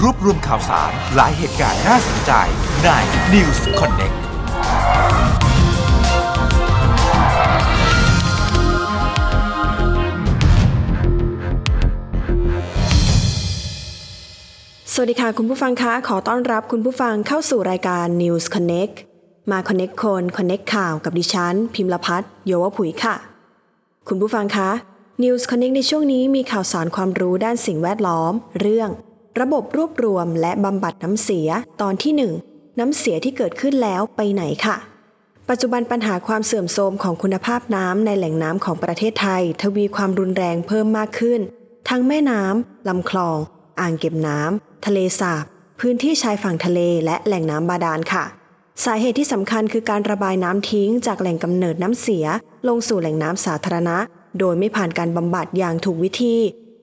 รวบรวมข่าวสารหลายเหตุการณ์น่าสนใจใน News Connect สวัสดีค่ะคุณผู้ฟังคะ ขอต้อนรับคุณผู้ฟังเข้าสู่รายการ News Connect มา Connect คน Connect ข่าวกับดิฉัน พิมพ์ละพัฒนโยวผุยค่ะ คุณผู้ฟังคะ News Connect ในช่วงนี้มีข่าวสารความรู้ด้านสิ่งแวดล้อม เรื่อง ระบบรวบรวมและบำบัดน้ำเสียตอนที่ 1 น้ำเสียที่เกิดขึ้นแล้วไปไหนค่ะ ปัจจุบันปัญหาความเสื่อมโทรมของคุณภาพน้ำในแหล่งน้ำของประเทศไทย ทวีความรุนแรงเพิ่มมากขึ้น ทั้งแม่น้ำลำคลอง อ่างเก็บน้ำทะเลสาบ พื้นที่ชายฝั่งทะเลและแหล่งน้ำบาดาลค่ะ สาเหตุที่สำคัญคือการระบายน้ำทิ้ง จากแหล่งกำเนิดน้ำเสีย ลงสู่แหล่งน้ำสาธารณะ โดยไม่ผ่านการบำบัดอย่างถูกวิธี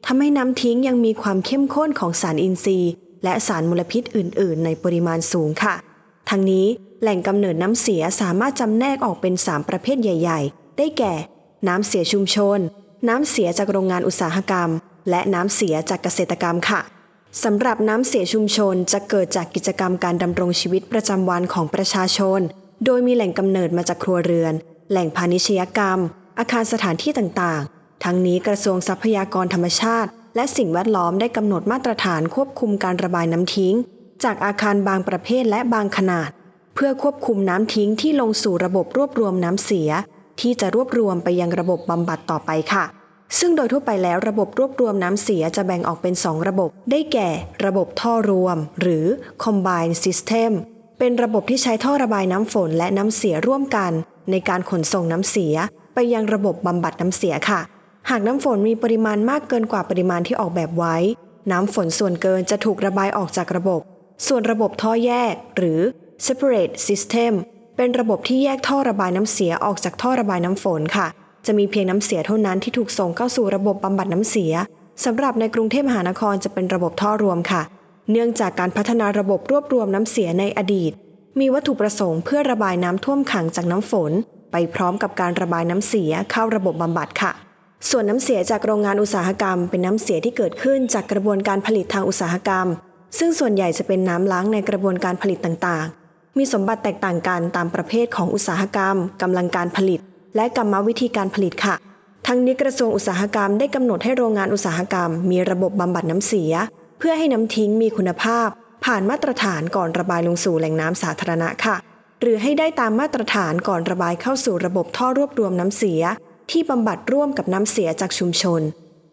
ทำให้น้ำทิ้งยังมีความเข้มข้นของสารอินทรีย์ และสารมลพิษอื่น ๆ ในปริมาณสูงค่ะ ทั้งนี้แหล่งกำเนิดน้ำเสียสามารถจำแนกออกเป็น 3 ประเภทใหญ่ ๆ ได้แก่ น้ำเสียชุมชน น้ำเสียจากโรงงานอุตสาหกรรม และน้ำเสียจากเกษตรกรรมค่ะสำหรับน้ำเสียชุมชนจะเกิดจากกิจกรรมการดำรงชีวิตประจำวันของประชาชน โดยมีแหล่งกำเนิดมาจากครัวเรือน แหล่งพาณิชยกรรม อาคารสถานที่ต่างๆ ทั้งนี้กระทรวงทรัพยากรธรรมชาติ และสิ่งแวดล้อมได้กำหนดมาตรฐานควบคุมการระบายน้ำทิ้ง จากอาคารบางประเภทและบางขนาด เพื่อควบคุมน้ำทิ้งที่ลงสู่ระบบรวบรวมน้ำเสีย ที่จะรวบรวมไปยังระบบบำบัดต่อไปค่ะ ซึ่งโดยทั่วไปแล้วระบบรวบรวมน้ำเสียจะแบ่งออกเป็น 2 ระบบ ได้แก่ ระบบท่อรวม หรือ combined system เป็นระบบที่ใช้ท่อระบายน้ำฝนและน้ำเสียร่วมกัน ในการขนส่งน้ำเสีย ไปยังระบบบำบัดน้ำเสียค่ะ หากน้ำฝนมีปริมาณมากเกินกว่าปริมาณที่ออกแบบไว้ น้ำฝนส่วนเกินจะถูกระบายออกจากระบบ ส่วนระบบท่อแยก หรือ separate system เป็นระบบที่แยกท่อระบายน้ำเสียออกจากท่อระบายน้ำฝนค่ะ จะมีเพียงน้ำเสียเท่านั้นที่ถูกส่งเข้าสู่ระบบบำบัดน้ำเสียสำหรับในกรุงเทพมหานครจะเป็นระบบท่อรวมค่ะ เนื่องจากการพัฒนาระบบรวบรวมน้ำเสียในอดีต มีวัตถุประสงค์เพื่อระบายน้ำท่วมขังจากน้ำฝน ไปพร้อมกับการระบายน้ำเสียเข้าระบบบำบัดค่ะ ส่วนน้ำเสียจากโรงงานอุตสาหกรรม เป็นน้ำเสียที่เกิดขึ้นจากกระบวนการผลิตทางอุตสาหกรรม ซึ่งส่วนใหญ่จะเป็นน้ำล้างในกระบวนการผลิตต่างๆ มีสมบัติแตกต่างกันตามประเภทของอุตสาหกรรมกำลังการผลิต และกรรมวิธีการผลิตค่ะ ทั้งนี้กระทรวงอุตสาหกรรมได้กำหนดให้โรงงานอุตสาหกรรม มีระบบบำบัดน้ำเสีย เพื่อให้น้ำทิ้งมีคุณภาพ ผ่านมาตรฐานก่อนระบายลงสู่แหล่งน้ำสาธารณะค่ะ หรือให้ได้ตามมาตรฐานก่อนระบายเข้าสู่ระบบท่อรวบรวมน้ำเสีย ที่บำบัดร่วมกับน้ำเสียจากชุมชน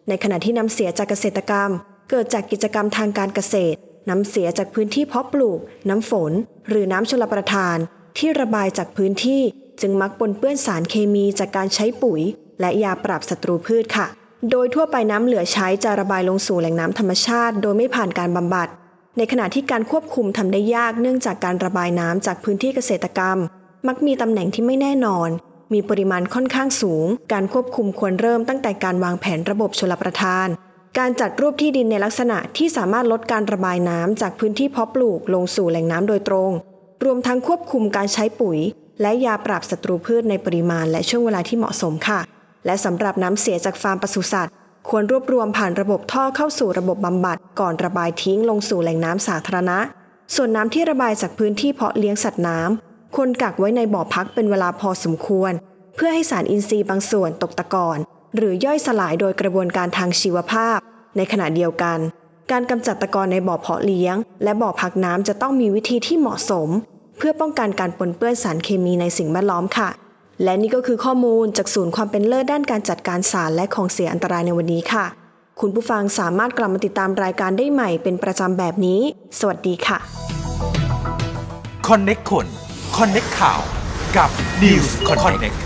ในขณะที่น้ำเสียจากเกษตรกรรม เกิดจากกิจกรรมทางการเกษตร น้ำเสียจากพื้นที่เพาะปลูก น้ำฝน หรือน้ำชลประทาน ที่ระบายจากพื้นที่จึงมักปนเปื้อนสารเคมีจากการใช้ปุ๋ย และยาปราบศัตรูพืชค่ะ โดยทั่วไปน้ำเหลือใช้จะระบายลงสู่แหล่งน้ำธรรมชาติ โดยไม่ผ่านการบำบัด ในขณะที่การควบคุมทำได้ยากเนื่องจากการระบายน้ำจากพื้นที่เกษตรกรรม มักมีตำแหน่งที่ไม่แน่นอน มีปริมาณค่อนข้างสูง การควบคุมควรเริ่มตั้งแต่การวางแผนระบบชลประทาน การจัดรูปที่ดินในลักษณะที่สามารถลดการระบายน้ำจากพื้นที่เพาะปลูกลงสู่แหล่งน้ำโดยตรง รวมทั้งควบคุมการใช้ปุ๋ย และยาปราบศัตรูพืชในปริมาณและช่วงเวลาที่เหมาะสมค่ะ และสำหรับน้ำเสียจากฟาร์มปศุสัตว์ควรรวบรวมผ่านระบบท่อเข้าสู่ระบบบำบัด ก่อนระบายทิ้งลงสู่แหล่งน้ำสาธารณะ ส่วนน้ำที่ระบายจากพื้นที่เพาะเลี้ยงสัตว์น้ำ ควรกักไว้ในบ่อพักเป็นเวลาพอสมควร เพื่อให้สารอินทรีย์บางส่วนตกตะกอนหรือย่อยสลายโดยกระบวนการทางชีวภาพ ในขณะเดียวกัน การกำจัดตะกอนในบ่อเพาะเลี้ยง และบ่อพักน้ำจะต้องมีวิธีที่เหมาะสม เพื่อป้องกันการปนเปื้อนสารเคมีในสิ่งแวดล้อมค่ะ และนี่ก็คือข้อมูลจากศูนย์ความเป็นเลิศด้านการจัดการสารและของเสียอันตรายในวันนี้ค่ะ คุณผู้ฟังสามารถกลับมาติดตามรายการได้ใหม่เป็นประจำแบบนี้ สวัสดีค่ะ Connect คน Connect ข่าวกับ News Connect